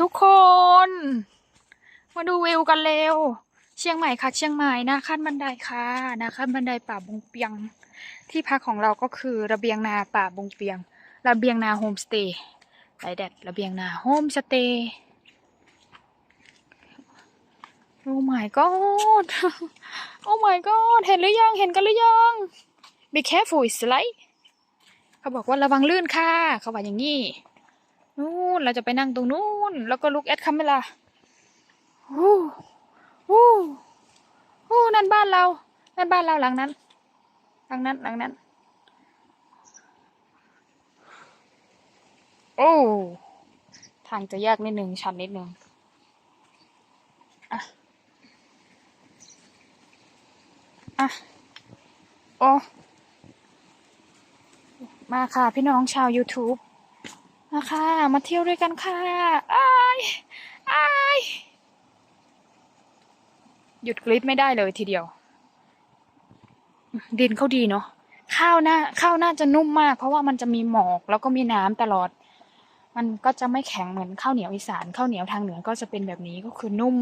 ทุกคน มาดูวิวกันเร็ว เชียงใหม่ค่ะ เชียงใหม่นาขั้นบันไดค่ะนาขั้นบันไดป่าบงเปียง ที่พักของเราก็คือระเบียงนาป่าบงเปียง ระเบียงนาโฮมสเตย์ไรแดดระเบียงนาโฮมสเตย์โอ้ my god โอ้ my god เห็นหรือยัง เห็นกันหรือยัง be careful it's slide เขาบอกว่าระวังลื่นค่ะ เขาว่าอย่างนี้ นู่นเราจะไปนั่งตรงนู้น แล้วก็ลุกแอดคัมเมล่าฮู้ฮู้ฮู้นั่นบ้านเรา นั่นบ้านเราหลังนั้น หลังนั้นหลังนั้น โอ้ทางจะยากนิดหนึ่งชันนิดหนึ่งอะอะโอ้มาค่ะพี่น้องชาว YouTube มาค่ะ มาเที่ยวด้วยกันค่ะอายอายหยุดกรี๊ดไม่ได้เลยทีเดียว ดินเขาดีเนาะข้าวน่าข้าวน่าจะนุ่มมาก เพราะว่ามันจะมีหมอกแล้วก็มีน้ำตลอด มันก็จะไม่แข็งเหมือนข้าวเหนียวอีสานข้าวเหนียวทางเหนือก็จะเป็นแบบนี้ก็คือนุ่ม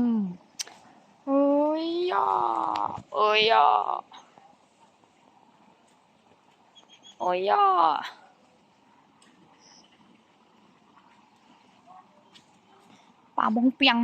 เอ้ยย่าเอ้ยย่าโอ้ยย่า ป่าบงเปียง